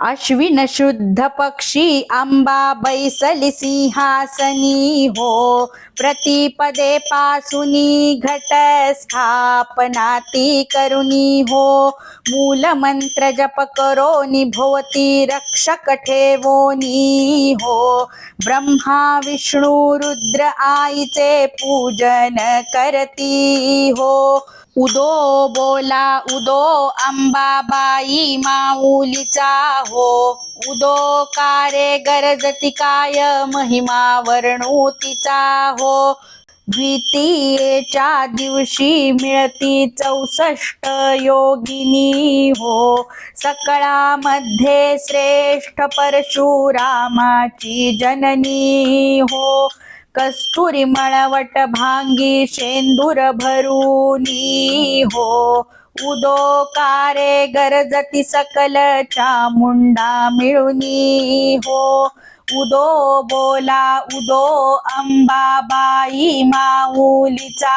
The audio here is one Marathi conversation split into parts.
अश्विन शुद्ध पक्षी आंबा बैसली सिंहासनी हो. प्रतिपदे पासुनी घट स्थापना ती करुणी हो. मूल मंत्र जप करो निभवती रक्षक ठेवोनी हो. ब्रह्मा विष्णू रुद्र आईचे पूजन करती हो. उदो बोला उदो अंबाबाई माऊलीचा हो. उदो कारे गरजती काय महिमा वर्णूतीचा हो. द्वितीयेच्या दिवशी मिळती चौसष्ट योगिनी हो. सकळामध्ये श्रेष्ठ परशुरामाची जननी हो. कस्तुरी मळवट भांगी शेंदूर भरूनी हो. उदो कारे गरजती सकल चामुंडा मिळुनी हो. उदो बोला उदो अंबाबाई माऊलीचा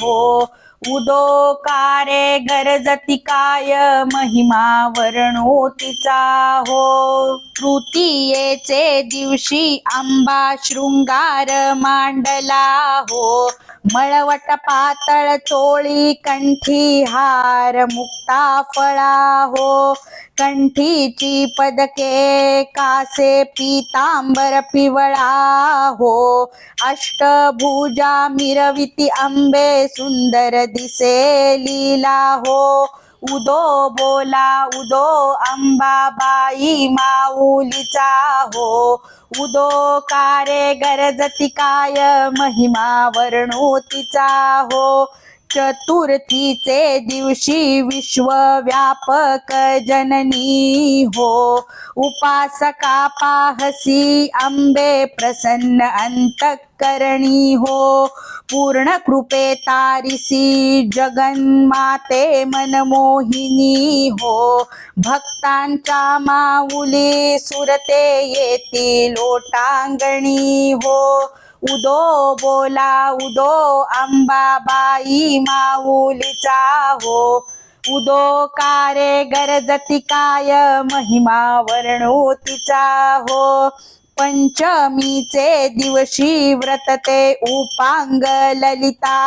हो. उदो कारे गरजती काय? महिमा वर्णोतीचा हो तृतीयेचे दिवशी आंबा शृंगार मांडला हो. मळवट पातळ चोळी कंठी हार मुक्ता फळा हो. कंठीची पदके कासे पीतांबर पिवळा हो. अष्टभुजा मिरविती आंबे सुंदर दिसे लीला हो. उदो बोला उदो अंबाबाई माऊलीचा हो. उदो कारे गरजती काय महिमा वर्णोतीचा हो. चतुर्थीचे दिवशी विश्वव्यापक जननी हो. उपासका पाहसी अंबे प्रसन्न अंतकरणी हो. पूर्ण कृपे तारिसी जगन्माते मनमोहिनी हो. भक्तांच्या माऊली सुरते येती लोटांगणी हो. उदो बोला उदो अंबाबाई माऊलीचा हो. उदो कारे गरजती काय महिमा वर्णोतीचा हो. पंचमीचे दिवशी व्रत ते उपांग ललिता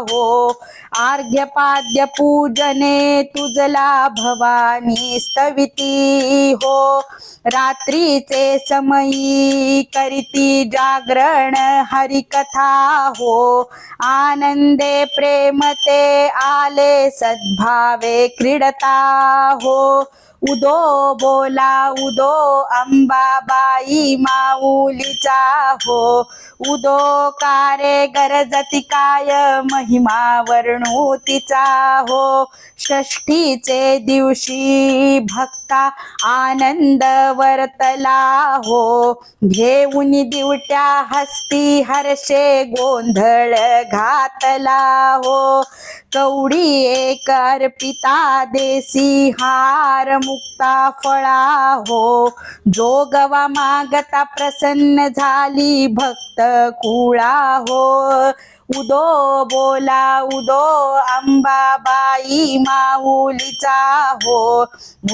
हो. आर्घ्यपाद्य पूजने तुझला भवानी स्तविती हो. रात्रीचे समयी करीती जागरण हरिकथा हो. आनंदे प्रेमते आले सद्भावे क्रीडता हो. उदो बोला उदो अंबाबाई माऊलीचा हो. उदो कारे गरजती काय महिमा वर्णूतीचा हो. षष्टीचे दिवशी भक्ता आनंद वर्तला हो. घेऊन दिवट्या हस्ती हर्षे गोंधळ घातला हो. कवडी एक अर्पिता देसी हार मुक्ता फळा हो. जोगवा मागता प्रसन्न झाली भक्त कुळा हो. उदो बोला उदो अंबाबाई माऊलीचा हो.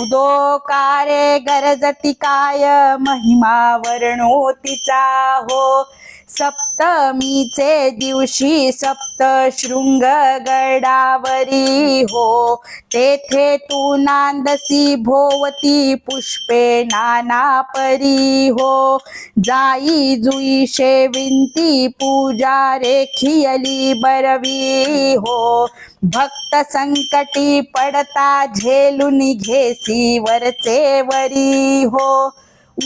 उदो कारे गरजती काय महिमा वर्णोतीचा हो. सप्तमीचे दिवशी सप्त शृंग गडावरी हो. तेथे तू नांदसी भोवती पुष्पे नाना परी हो. जाई जुई शेविंती पूजा रेखियली बरवी हो. भक्त संकटी पडता झेलून घेसी वरचे वरी हो.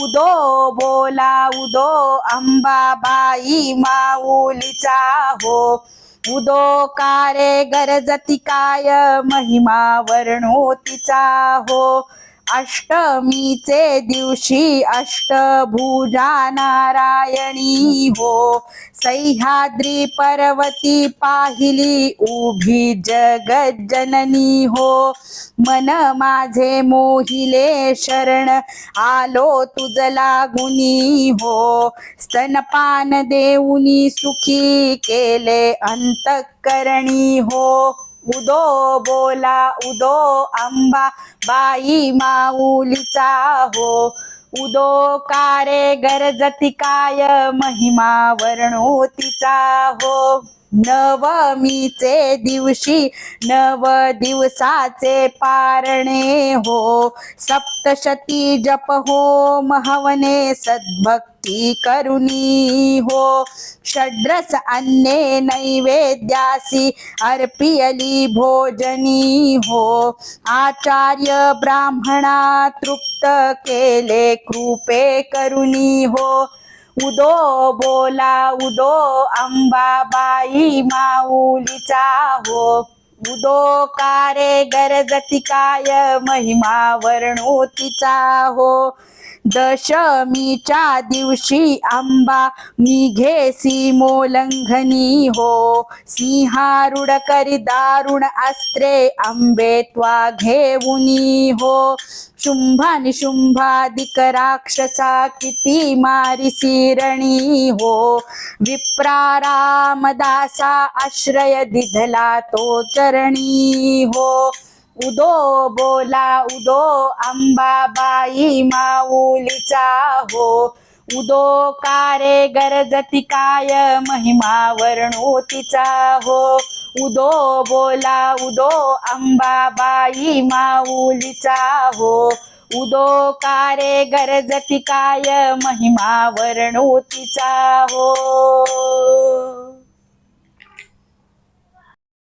उदो बोला उदो अंबाबाई माऊलीचा हो. उदो कारे गरजती काय महिमा वर्णोतीचा हो. अष्टमीचे दिवशी अष्टभुजा नारायणी हो. सह्याद्री पर्वती पाहिली उभी जगज्जननी हो. मन माझे मोहिले शरण आलो तुझ लागुनी हो. स्तनपान देऊनी सुखी केले अंतकरणी हो. उदो बोला उदो अंबा बाई माऊलीचा हो. उदो कारे गरजती काय महिमा वर्णोतीचा हो. नवमीचे दिवशी नव दिवसाचे पारणे हो. सप्तशती जप हो महवने सद्भक्ती करुणी हो. षड्रस अन्ने नैवेद्यासी अर्पियली भोजनी हो. आचार्य ब्राह्मणा तृप्त केले कृपे करुणी हो. उदो बोला उदो अंबाबाई माऊलीचा हो. उदो कारे गरजती काय? महिमा वर्णोतीचा हो दशमीच्या दिवशी आंबा निघेसी मोलंघनी हो. सिंहारूढ करी दारुण अस्त्रे आंबे त्वा घेऊनी हो. शुंभा निशुंभादिक राक्षसा किती मारी सिरणी हो. विप्रारामदासा आश्रय दिधला तो चरणी हो? उदो बोला उदो अंबाबाई माऊलीचा हो. उदो कारे गरजती काय महिमा वर्णोतीचा हो. उदो बोला उदो अंबाबाई माऊलीचा हो. उदो कारे गरजती काय महिमा वर्णोतीचा हो.